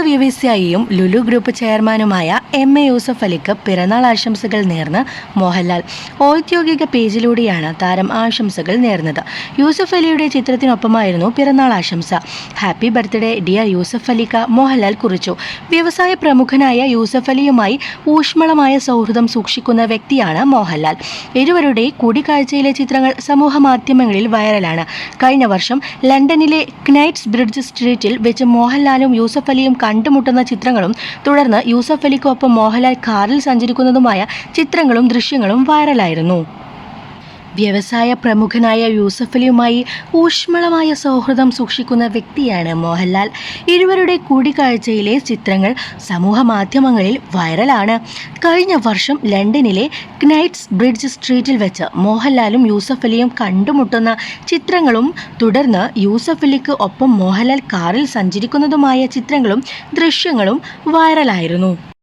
വ്യവസായിയും Lulu group ചെയർമാനുമായ M A Yusuf അലിക്ക് പിറന്നാൾ ആശംസകൾ നേർന്ന് മോഹൻലാൽ. ഔദ്യോഗിക പേജിലൂടെയാണ് താരം ആശംസകൾ നേർന്നത്. യൂസഫ് അലിയുടെ ചിത്രത്തിനൊപ്പമായിരുന്നു പിറന്നാൾ ആശംസ. ഹാപ്പി ബർത്ത്ഡേ ഡിയർ യൂസഫ് അലിക്ക മോഹൻലാൽ കുറിച്ചു. വ്യവസായ പ്രമുഖനായ യൂസഫ് അലിയുമായി ഊഷ്മളമായ സൗഹൃദം സൂക്ഷിക്കുന്ന വ്യക്തിയാണ് മോഹൻലാൽ. ഇരുവരുടെ കൂടിക്കാഴ്ചയിലെ ചിത്രങ്ങൾ സമൂഹ മാധ്യമങ്ങളിൽ വൈറലാണ്. കഴിഞ്ഞ വർഷം ലണ്ടനിലെ ക്നൈറ്റ്സ് ബ്രിഡ്ജ് സ്ട്രീറ്റിൽ വെച്ച് മോഹൻലാലും യൂസഫ് അലിയും കണ്ടുമുട്ടുന്ന ചിത്രങ്ങളും തുടർന്ന് യൂസഫ് അലിക്കൊപ്പം മോഹൻലാൽ കാറിൽ സഞ്ചരിക്കുന്നതുമായ ചിത്രങ്ങളും ദൃശ്യങ്ങളും വൈറലായിരുന്നു. വ്യവസായ പ്രമുഖനായ യൂസഫ് അലിയുമായി ഊഷ്മളമായ സൗഹൃദം സൂക്ഷിക്കുന്ന വ്യക്തിയാണ് മോഹൻലാൽ. ഇരുവരുടെ കൂടിക്കാഴ്ചയിലെ ചിത്രങ്ങൾ സമൂഹ മാധ്യമങ്ങളിൽ വൈറലാണ്. കഴിഞ്ഞ വർഷം ലണ്ടനിലെ ക്നൈറ്റ്സ് ബ്രിഡ്ജ് സ്ട്രീറ്റിൽ വെച്ച് മോഹൻലാലും യൂസഫ് അലിയും കണ്ടുമുട്ടുന്ന ചിത്രങ്ങളും തുടർന്ന് യൂസഫ് അലിക്ക് ഒപ്പം മോഹൻലാൽ കാറിൽ സഞ്ചരിക്കുന്നതുമായ ചിത്രങ്ങളും ദൃശ്യങ്ങളും വൈറലായിരുന്നു.